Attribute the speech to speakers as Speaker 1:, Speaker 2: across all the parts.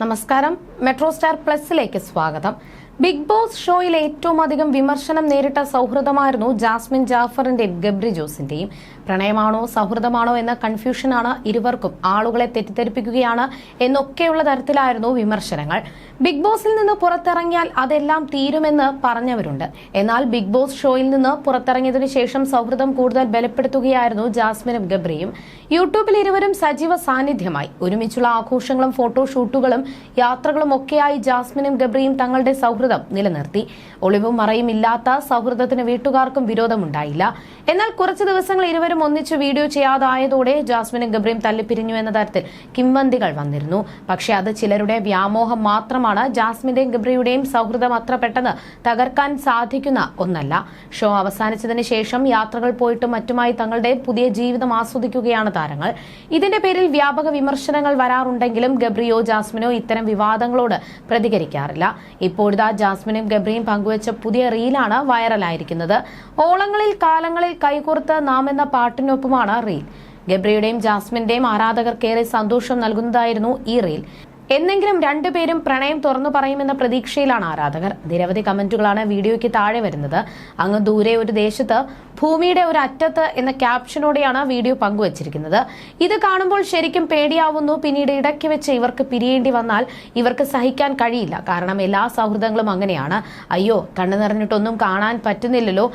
Speaker 1: നമസ്കാരം. Metro star പ്ലസിലേക്ക് സ്വാഗതം. Big boss ഷോയിൽ ഏറ്റവും അധികം വിമർശനം നേരിട്ട സൗഹൃദമായിരുന്നു ജാസ്മിൻ ജാഫറിന്റെയും ഗബ്രി ജോസിന്റെയും. പ്രണയമാണോ സൗഹൃദമാണോ എന്ന കൺഫ്യൂഷനാണ് ഇരുവർക്കും ആളുകളെ തെറ്റിദ്ധരിപ്പിക്കുകയാണ് എന്നൊക്കെയുള്ള തരത്തിലായിരുന്നു വിമർശനങ്ങൾ. ബിഗ് ബോസിൽ നിന്ന് പുറത്തിറങ്ങിയാൽ അതെല്ലാം തീരുമെന്ന് പറഞ്ഞവരുണ്ട്. എന്നാൽ ബിഗ് ബോസ് ഷോയിൽ നിന്ന് പുറത്തിറങ്ങിയതിനു ശേഷം സൗഹൃദം കൂടുതൽ ബലപ്പെടുത്തുകയായിരുന്നു ജാസ്മിനും ഗബ്രിയും. യൂട്യൂബിൽ ഇരുവരും സജീവ സാന്നിധ്യമായി. ഒരുമിച്ചുള്ള ആഘോഷങ്ങളും ഫോട്ടോഷൂട്ടുകളും യാത്രകളും ഒക്കെയായി ജാസ്മിനും ഗബ്രിയും തങ്ങളുടെ സൗഹൃദം നിലനിർത്തി. ഒളിവും മറയും ഇല്ലാത്ത സൗഹൃദത്തിന് വീട്ടുകാർക്കും വിരോധമുണ്ടായില്ല. എന്നാൽ കുറച്ച് ദിവസങ്ങൾ ഇരുവരും ഒന്നിച്ച് വീഡിയോ ചെയ്യാതായതോടെ ജാസ്മിനും ഗബ്രിയും തല്ലിപ്പിരിഞ്ഞു എന്ന തരത്തിൽ കിംവന്തികൾ വന്നിരുന്നു. പക്ഷേ അത് ചിലരുടെ വ്യാമോഹം മാത്രമാണ്. ജാസ്മിന്റെയും ഗബ്രിയുടെയും സൗഹൃദം അത്ര പെട്ടെന്ന് തകർക്കാൻ സാധിക്കുന്ന ഒന്നല്ല. ഷോ അവസാനിച്ചതിന് ശേഷം യാത്രകൾ പോയിട്ടും മറ്റുമായി തങ്ങളുടെ പുതിയ ജീവിതം ആസ്വദിക്കുകയാണ് താരങ്ങൾ. ഇതിന്റെ പേരിൽ വ്യാപക വിമർശനങ്ങൾ വരാറുണ്ടെങ്കിലും ഗബ്രിയോ ജാസ്മിനോ ഇത്തരം വിവാദങ്ങളോട് പ്രതികരിക്കാറില്ല. ഇപ്പോഴിതാ ജാസ്മിനും ഗബ്രിയും പങ്കുവച്ച പുതിയ റീലാണ് വൈറലായിരിക്കുന്നത്. ഓളങ്ങളിൽ കാലങ്ങളിൽ കൈകോർത്ത് നാം എന്ന പാട്ടിനൊപ്പമാണ് റീൽ. ഗബ്രിയുടെയും ജാസ്മിന്റെയും ആരാധകർക്കേറെ സന്തോഷം നൽകുന്നതായിരുന്നു ഈ റീൽ. എന്നെങ്കിലും രണ്ടുപേരും പ്രണയം തുറന്നു പറയുമെന്ന പ്രതീക്ഷയിലാണ് ആരാധകർ. നിരവധി കമന്റുകളാണ് വീഡിയോയ്ക്ക് താഴെ വരുന്നത്. അങ്ങ് ദൂരെ ഒരു ദേശത്ത് ഭൂമിയുടെ ഒരു അറ്റത്ത് എന്ന ക്യാപ്ഷനോടെയാണ് വീഡിയോ പങ്കുവച്ചിരിക്കുന്നത്. ഇത് കാണുമ്പോൾ ശരിക്കും പേടിയാവുന്നു. പിന്നീട് ഇടയ്ക്ക് വെച്ച് ഇവർക്ക് പിരിയേണ്ടി വന്നാൽ ഇവർക്ക് സഹിക്കാൻ കഴിയില്ല. കാരണം എല്ലാ സൗഹൃദങ്ങളും അങ്ങനെയാണ്. അയ്യോ കണ്ണു നിറഞ്ഞിട്ടൊന്നും കാണാൻ പറ്റുന്നില്ലല്ലോ.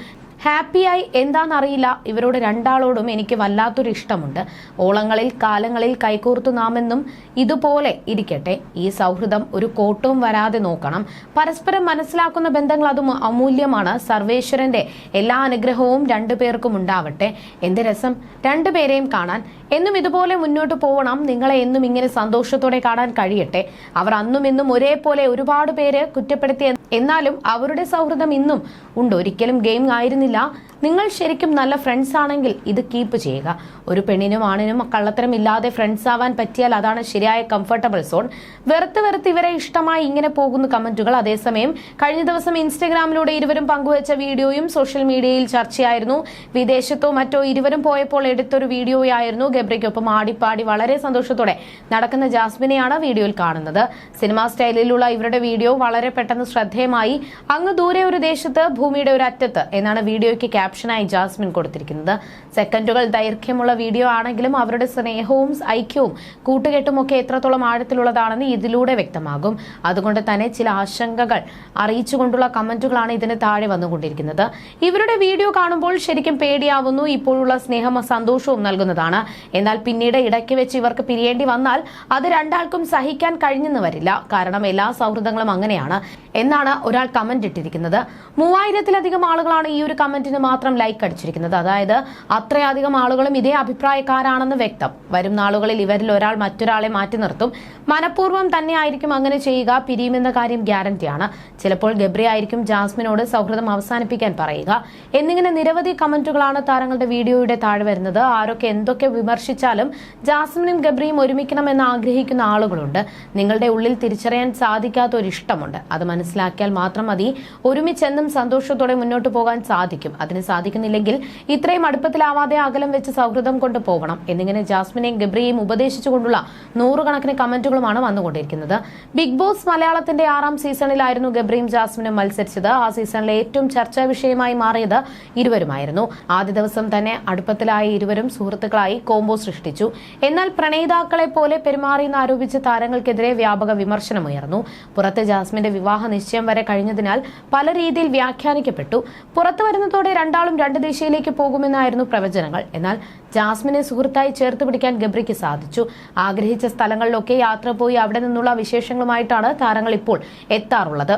Speaker 1: ഹാപ്പിയായി എന്താണെന്നറിയില്ല. ഇവരോട് രണ്ടാളോടും എനിക്ക് വല്ലാത്തൊരു ഇഷ്ടമുണ്ട് ഓളങ്ങളിൽ കാലങ്ങളിൽ കൈകോർത്തു നാമെന്നും ഇതുപോലെ ഇരിക്കട്ടെ. ഈ സൗഹൃദം ഒരു കോട്ടവും വരാതെ നോക്കണം. പരസ്പരം മനസ്സിലാക്കുന്ന ബന്ധങ്ങൾ അതും അമൂല്യമാണ്. സർവേശ്വരന്റെ എല്ലാ അനുഗ്രഹവും രണ്ടുപേർക്കും ഉണ്ടാവട്ടെ. എന്ത് രസം രണ്ടുപേരെയും കാണാൻ. എന്നും ഇതുപോലെ മുന്നോട്ട് പോകണം നിങ്ങളെ എന്നും ഇങ്ങനെ സന്തോഷത്തോടെ കാണാൻ കഴിയട്ടെ. അവർ അന്നും ഇന്നും ഒരേപോലെ ഒരുപാട് പേര് കുറ്റപ്പെടുത്തി എന്നാലും അവരുടെ സൗഹൃദം ഇന്നും ഉണ്ട്. ഒരിക്കലും ഗെയിം ആയിരുന്നില്ല. നിങ്ങൾ ശരിക്കും നല്ല ഫ്രണ്ട്സ് ആണെങ്കിൽ ഇത് കീപ്പ് ചെയ്യുക. ഒരു പെണ്ണിനും ആണിനും കള്ളത്തരം ഇല്ലാതെ ഫ്രണ്ട്സ് ആവാൻ പറ്റിയാൽ അതാണ് ശരിയായ കംഫർട്ടബിൾ സോൺ വെറുത്ത് വെറുത്ത് ഇവരെ ഇഷ്ടമായി ഇങ്ങനെ പോകുന്ന കമന്റുകൾ. അതേസമയം കഴിഞ്ഞ ദിവസം ഇൻസ്റ്റഗ്രാമിലൂടെ ഇരുവരും പങ്കുവച്ച വീഡിയോയും സോഷ്യൽ മീഡിയയിൽ ചർച്ചയായിരുന്നു. വിദേശത്തോ മറ്റോ ഇരുവരും പോയപ്പോൾ എടുത്തൊരു വീഡിയോയായിരുന്നു ഗബ്രയ്ക്കൊപ്പം ആടിപ്പാടി വളരെ സന്തോഷത്തോടെ നടക്കുന്ന ജാസ്മിനെയാണ് വീഡിയോയിൽ കാണുന്നത്. സിനിമാ സ്റ്റൈലിലുള്ള ഇവരുടെ വീഡിയോ വളരെ പെട്ടെന്ന് ശ്രദ്ധേയമായി. അങ്ങ് ദൂരെ ഒരു ദേശത്ത് ഭൂമിയുടെ ഒരു അറ്റത്ത് എന്നാണ് വീഡിയോയ്ക്ക് ക്യാപ്ഷനായി ജാസ്മിൻ കൊടുത്തിരിക്കുന്നത്. സെക്കൻഡുകൾ ദൈർഘ്യമുള്ള വീഡിയോ ആണെങ്കിലും അവരുടെ സ്നേഹവും ഐക്യവും കൂട്ടുകെട്ടും ഒക്കെ എത്രത്തോളം ആഴത്തിലുള്ളതാണെന്ന് ഇതിലൂടെ വ്യക്തമാകും. അതുകൊണ്ട് തന്നെ ചില ആശങ്കകൾ അറിയിച്ചുകൊണ്ടുള്ള കമന്റുകളാണ് ഇതിന് താഴെ വന്നുകൊണ്ടിരിക്കുന്നത്. ഇവരുടെ വീഡിയോ കാണുമ്പോൾ ശരിക്കും പേടിയാവുന്നു. ഇപ്പോഴുള്ള സ്നേഹം സന്തോഷവും നൽകുന്നതാണ്. എന്നാൽ പിന്നീട് ഇടയ്ക്ക് വെച്ച് ഇവർക്ക് പിരിയേണ്ടി വന്നാൽ അത് രണ്ടാൾക്കും സഹിക്കാൻ കഴിഞ്ഞെന്ന് വരില്ല. കാരണം എല്ലാ സൗഹൃദങ്ങളും അങ്ങനെയാണ് എന്നാണ് ഒരാൾ കമന്റ് ഇട്ടിരിക്കുന്നത്. മൂവായിരത്തിലധികം ആളുകളാണ് ഈ ഒരു കമന്റിന് മാത്രം ലൈക്ക് അടിച്ചിരിക്കുന്നത്. അതായത് അത്രയധികം ആളുകളും ഇതേ അഭിപ്രായക്കാരാണെന്ന് വ്യക്തം. വരും നാളുകളിൽ ഇവരിൽ ഒരാൾ മറ്റൊരാളെ മാറ്റി നിർത്തും. മനഃപൂർവം തന്നെ ആയിരിക്കും അങ്ങനെ ചെയ്യുക. പിരിയുമെന്ന കാര്യം ഗ്യാരണ്ടിയാണ് ചിലപ്പോൾ ഗബ്രി ആയിരിക്കും ജാസ്മിനോട് സൗഹൃദം അവസാനിപ്പിക്കാൻ പറയുക. എന്നിങ്ങനെ നിരവധി കമന്റുകളാണ് താരങ്ങളുടെ വീഡിയോയുടെ താഴെ വരുന്നത്. ആരൊക്കെ എന്തൊക്കെ വിമർശിച്ചാലും ജാസ്മിനും ഗബ്രിയും ഒരുമിക്കണമെന്ന് ആഗ്രഹിക്കുന്ന ആളുകളുണ്ട്. നിങ്ങളുടെ ഉള്ളിൽ തിരിച്ചറിയാൻ സാധിക്കാത്ത ഒരു ഇഷ്ടമുണ്ട്. അത് മനസ്സിലാക്കിയാൽ മാത്രം മതി. ഒരുമിച്ചെന്നും സന്തോഷത്തോടെ മുന്നോട്ട് പോകാൻ സാധിക്കും. അതിന് സാധിക്കുന്നില്ലെങ്കിൽ ഇത്രയും അടുപ്പത്തിലാവാതെ അകലം വെച്ച് സൗഹൃദം കൊണ്ട് പോകണം എന്നിങ്ങനെ ജാസ്മിനെയും ഗബ്രിയെയും ഉപദേശിച്ചുകൊണ്ടുള്ള നൂറുകണക്കിന് കമന്റുകളുമാണ് വന്നുകൊണ്ടിരിക്കുന്നത്. ബിഗ് ബോസ് മലയാളത്തിന്റെ ആറാം സീസണിലായിരുന്നു ഗബ്രിയും ജാസ്മിനും മത്സരിച്ചത്. ആ സീസണിലെ ഏറ്റവും ചർച്ചാ വിഷയമായി മാറിയത് ഇരുവരുമായിരുന്നു. ആദ്യ ദിവസം തന്നെ അടുപ്പത്തിലായ ഇരുവരും സുഹൃത്തുക്കളായി കോംബോ സൃഷ്ടിച്ചു. എന്നാൽ പ്രണയിതാക്കളെ പോലെ പെരുമാറിയെന്ന് ആരോപിച്ച താരങ്ങൾക്കെതിരെ വ്യാപക വിമർശനമുയർന്നു. പുറത്ത് ജാസ്മിന്റെ വിവാഹ നിശ്ചയം വരെ കഴിഞ്ഞതിനാൽ പല രീതിയിൽ വ്യാഖ്യാനിക്കപ്പെട്ടു. പുറത്തു വരുന്നതോടെ രണ്ടാളും രണ്ട് ദിശയിലേക്ക് പോകുമെന്നായിരുന്നു പ്രവചനങ്ങൾ. എന്നാൽ ജാസ്മിനെ സുഹൃത്തായി ചേർത്ത് പിടിക്കാൻ ഗബ്രിക്ക് സാധിച്ചു. ആഗ്രഹിച്ച സ്ഥലങ്ങളിലൊക്കെ യാത്ര പോയി അവിടെ നിന്നുള്ള വിശേഷങ്ങളുമായിട്ടാണ് താരങ്ങൾ ഇപ്പോൾ എത്താറുള്ളത്.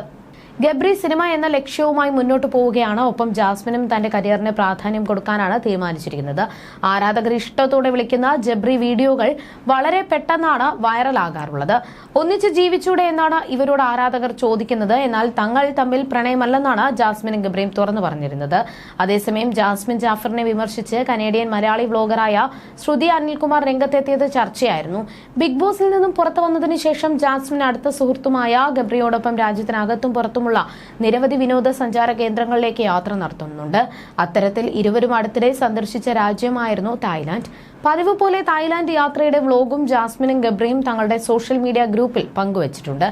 Speaker 1: ഗബ്രി സിനിമ എന്ന ലക്ഷ്യവുമായി മുന്നോട്ട് പോവുകയാണ്. ഒപ്പം ജാസ്മിനും തന്റെ കരിയറിന് പ്രാധാന്യം കൊടുക്കാനാണ് തീരുമാനിച്ചിരിക്കുന്നത്. ആരാധകർ ഇഷ്ടത്തോടെ വിളിക്കുന്ന ജബ്രി വീഡിയോകൾ വളരെ പെട്ടെന്നാണ് വൈറലാകാറുള്ളത്. ഒന്നിച്ച് ജീവിച്ചൂടെ എന്നാണ് ഇവരോട് ആരാധകർ ചോദിക്കുന്നത്. എന്നാൽ തങ്ങൾ തമ്മിൽ പ്രണയമല്ലെന്നാണ് ജാസ്മിനും ഗബ്രിയും തുറന്നു പറഞ്ഞിരുന്നത്. അതേസമയം ജാസ്മിൻ ജാഫറിനെ വിമർശിച്ച് കനേഡിയൻ മലയാളി വ്ലോഗറായ ശ്രുതി അനിൽകുമാർ രംഗത്തെത്തിയത് ചർച്ചയായിരുന്നു. ബിഗ് ബോസിൽ നിന്നും പുറത്തു വന്നതിന് ശേഷം ജാസ്മിൻ അടുത്ത സുഹൃത്തുമായ ഗബ്രിയോടൊപ്പം രാജ്യത്തിനകത്തും പുറത്തുമുള്ള നിരവധി വിനോദസഞ്ചാര കേന്ദ്രങ്ങളിലേക്ക് യാത്ര നടത്തുന്നുണ്ട്. അത്തരത്തിൽ ഇരുവരും അടുത്തിടെ സന്ദർശിച്ച രാജ്യമായിരുന്നു തായ്ലാന്റ്. പതിവ് പോലെ തായ്ലാന്റ് യാത്രയുടെ വ്ലോഗും ജാസ്മിനും ഗബ്രിയും തങ്ങളുടെ സോഷ്യൽ മീഡിയ ഗ്രൂപ്പിൽ പങ്കുവച്ചിട്ടുണ്ട്.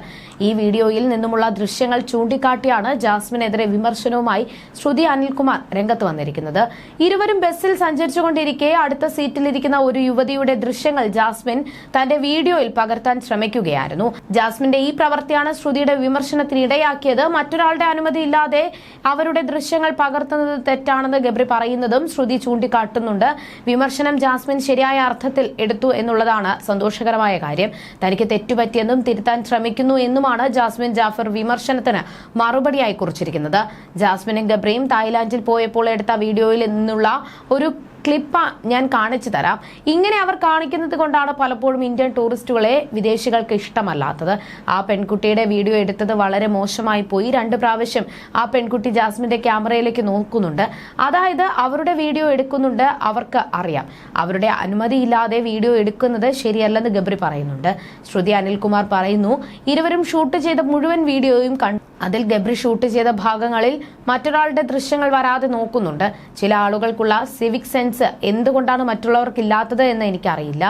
Speaker 1: ഈ വീഡിയോയിൽ നിന്നുമുള്ള ദൃശ്യങ്ങൾ ചൂണ്ടിക്കാട്ടിയാണ് ജാസ്മിനെതിരെ വിമർശനവുമായി ശ്രുതി അനിൽകുമാർ രംഗത്ത് വന്നിരിക്കുന്നത്. ഇരുവരും ബസ്സിൽ സഞ്ചരിച്ചുകൊണ്ടിരിക്കെ അടുത്ത സീറ്റിലിരിക്കുന്ന ഒരു യുവതിയുടെ ദൃശ്യങ്ങൾ ജാസ്മിൻ തന്റെ വീഡിയോയിൽ പകർത്താൻ ശ്രമിക്കുകയായിരുന്നു. ജാസ്മിന്റെ ഈ പ്രവൃത്തിയാണ് ശ്രുതിയുടെ വിമർശനത്തിന് ഇടയാക്കിയത്. മറ്റൊരാളുടെ അനുമതി ഇല്ലാതെ അവരുടെ ദൃശ്യങ്ങൾ പകർത്തുന്നത് തെറ്റാണെന്ന് ഗബ്രി പറയുന്നതും ശ്രുതി ചൂണ്ടിക്കാട്ടുന്നുണ്ട്. വിമർശനം ജാസ്മിൻ ശരിയായ അർത്ഥത്തിൽ എടുത്തു എന്നുള്ളതാണ് സന്തോഷകരമായ കാര്യം. തനിക്ക് തെറ്റുപറ്റിയെന്നും തിരുത്താൻ ശ്രമിക്കുന്നു എന്നുമാണ് ജാസ്മിൻ ജാഫർ വിമർശനത്തിന് മറുപടിയായി കുറിച്ചിരിക്കുന്നത്. ജാസ്മിനും ഗബ്രിയും തായ്ലാന്റിൽ പോയപ്പോൾ എടുത്ത വീഡിയോയിൽ നിന്നുള്ള ഒരു ക്ലിപ്പ് ഞാൻ കാണിച്ചു തരാം. ഇങ്ങനെ അവർ കാണിക്കുന്നത് കൊണ്ടാണ് പലപ്പോഴും ഇന്ത്യൻ ടൂറിസ്റ്റുകളെ വിദേശികൾക്ക് ഇഷ്ടമല്ലാത്തത്. ആ പെൺകുട്ടിയുടെ വീഡിയോ എടുത്തത് വളരെ മോശമായി പോയി. രണ്ട് പ്രാവശ്യം ആ പെൺകുട്ടി ജാസ്മിന്റെ ക്യാമറയിലേക്ക് നോക്കുന്നുണ്ട്. അതായത് അവരുടെ വീഡിയോ എടുക്കുന്നുണ്ട് അവർക്ക് അറിയാം. അവരുടെ അനുമതിയില്ലാതെ വീഡിയോ എടുക്കുന്നത് ശരിയല്ലെന്ന് ഗബ്രി പറയുന്നുണ്ട്. ശ്രുതി അനിൽകുമാർ പറയുന്നു ഇരുവരും ഷൂട്ട് ചെയ്ത മുഴുവൻ വീഡിയോയും അതിൽ ഗബ്രി ഷൂട്ട് ചെയ്ത ഭാഗങ്ങളിൽ മറ്റൊരാളുടെ ദൃശ്യങ്ങൾ വരാതെ നോക്കുന്നുണ്ട്. ചില ആളുകൾക്കുള്ള സിവിക് സെൻസ് എന്തുകൊണ്ടാണ് മറ്റുള്ളവർക്കില്ലാത്തത് എന്ന് എനിക്കറിയില്ല.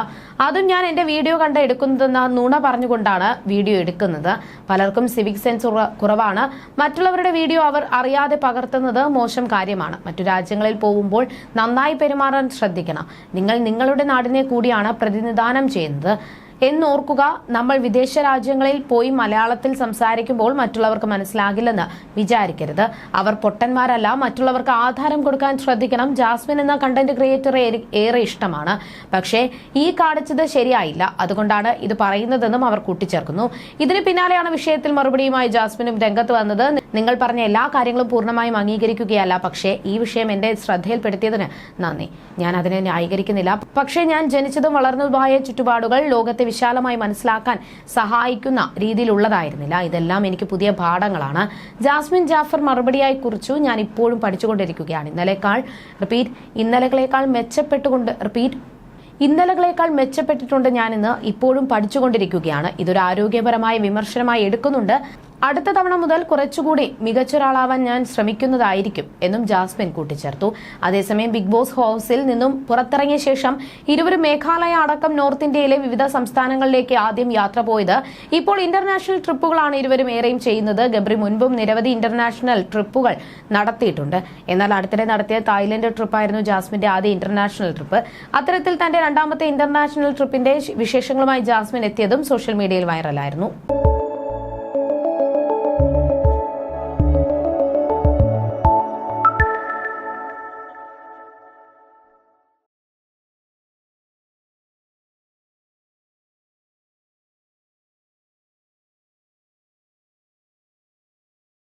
Speaker 1: അതും ഞാൻ എന്റെ വീഡിയോ കണ്ട് എടുക്കുന്നതെന്ന നുണ പറഞ്ഞുകൊണ്ടാണ് വീഡിയോ എടുക്കുന്നത്. പലർക്കും സിവിക് സെൻസ് കുറവാണ്. മറ്റുള്ളവരുടെ വീഡിയോ അവർ അറിയാതെ പകർത്തുന്നത് മോശം കാര്യമാണ്. മറ്റു രാജ്യങ്ങളിൽ പോകുമ്പോൾ നന്നായി പെരുമാറാൻ ശ്രദ്ധിക്കണം. നിങ്ങൾ നിങ്ങളുടെ നാടിനെ കൂടിയാണ് പ്രതിനിധാനം ചെയ്യുന്നത്. എന്നോർക്കുക നമ്മൾ വിദേശ രാജ്യങ്ങളിൽ പോയി മലയാളത്തിൽ സംസാരിക്കുമ്പോൾ മറ്റുള്ളവർക്ക് മനസ്സിലാകില്ലെന്ന് വിചാരിക്കരുത്. അവർ പൊട്ടന്മാരല്ല മറ്റുള്ളവർക്ക് ആധാരം കൊടുക്കാൻ ശ്രദ്ധിക്കണം. ജാസ്മിൻ എന്ന കണ്ടന്റ് ക്രിയേറ്ററെ ഏറെ ഇഷ്ടമാണ്. പക്ഷേ ഈ കാണിച്ചത് ശരിയായില്ല. അതുകൊണ്ടാണ് ഇത് പറയുന്നതെന്നും അവർ കൂട്ടിച്ചേർക്കുന്നു. ഇതിന് പിന്നാലെയാണ് വിഷയത്തിൽ മറുപടിയുമായി ജാസ്മിനും രംഗത്ത് വന്നത്. നിങ്ങൾ പറഞ്ഞ എല്ലാ കാര്യങ്ങളും പൂർണമായും അംഗീകരിക്കുകയല്ല. പക്ഷേ ഈ വിഷയം എന്റെ ശ്രദ്ധയിൽപ്പെടുത്തിയതിന് നന്ദി. ഞാൻ അതിനെ ന്യായീകരിക്കുന്നില്ല. പക്ഷേ ഞാൻ ജനിച്ചതും വളർന്നതുമായ ചുറ്റുപാടുകൾ ലോകത്തെ വിശാലമായി മനസ്സിലാക്കാൻ സഹായിക്കുന്ന രീതിയിലുള്ളതായിരുന്നില്ല. ഇതെല്ലാം എനിക്ക് പുതിയ പാഠങ്ങളാണ്. ജാസ്മിൻ ജാഫർ മറുപടിയായി കുറിച്ചു. ഞാൻ ഇപ്പോഴും പഠിച്ചുകൊണ്ടിരിക്കുകയാണ്. ഇന്നലേക്കാൾ റിപ്പീറ്റ് ഇന്നലകളേക്കാൾ മെച്ചപ്പെട്ടുകൊണ്ട് റിപ്പീറ്റ് ഇന്നലകളേക്കാൾ മെച്ചപ്പെട്ടിട്ടുണ്ട് ഞാനിന്ന് ഇപ്പോഴും പഠിച്ചുകൊണ്ടിരിക്കുകയാണ്. ഇതൊരു ആരോഗ്യപരമായ വിമർശനമായി എടുക്കുന്നുണ്ട്. അടുത്ത തവണ മുതൽ കുറച്ചുകൂടി മികച്ചൊരാളാവാൻ ഞാൻ ശ്രമിക്കുന്നതായിരിക്കും എന്നും ജാസ്മിൻ കൂട്ടിച്ചേർത്തു. അതേസമയം ബിഗ് ബോസ് ഹൗസിൽ നിന്നും പുറത്തിറങ്ങിയ ശേഷം ഇരുവരും മേഘാലയ അടക്കം നോർത്ത് ഇന്ത്യയിലെ വിവിധ സംസ്ഥാനങ്ങളിലേക്ക് ആദ്യം യാത്ര പോയത്. ഇപ്പോൾ ഇന്റർനാഷണൽ ട്രിപ്പുകളാണ് ഇരുവരും ഏറെയും ചെയ്യുന്നത്. ഗബ്രി മുൻപും നിരവധി ഇന്റർനാഷണൽ ട്രിപ്പുകൾ നടത്തിയിട്ടുണ്ട്. എന്നാൽ അടുത്തിടെ നടത്തിയ തായ്ലൻഡ് ട്രിപ്പായിരുന്നു ജാസ്മിന്റെ ആദ്യ ഇന്റർനാഷണൽ ട്രിപ്പ്. അത്തരത്തിൽ തന്റെ രണ്ടാമത്തെ ഇന്റർനാഷണൽ ട്രിപ്പിന്റെ വിശേഷങ്ങളുമായി ജാസ്മിൻ എത്തിയതും സോഷ്യൽ മീഡിയയിൽ വൈറലായിരുന്നു.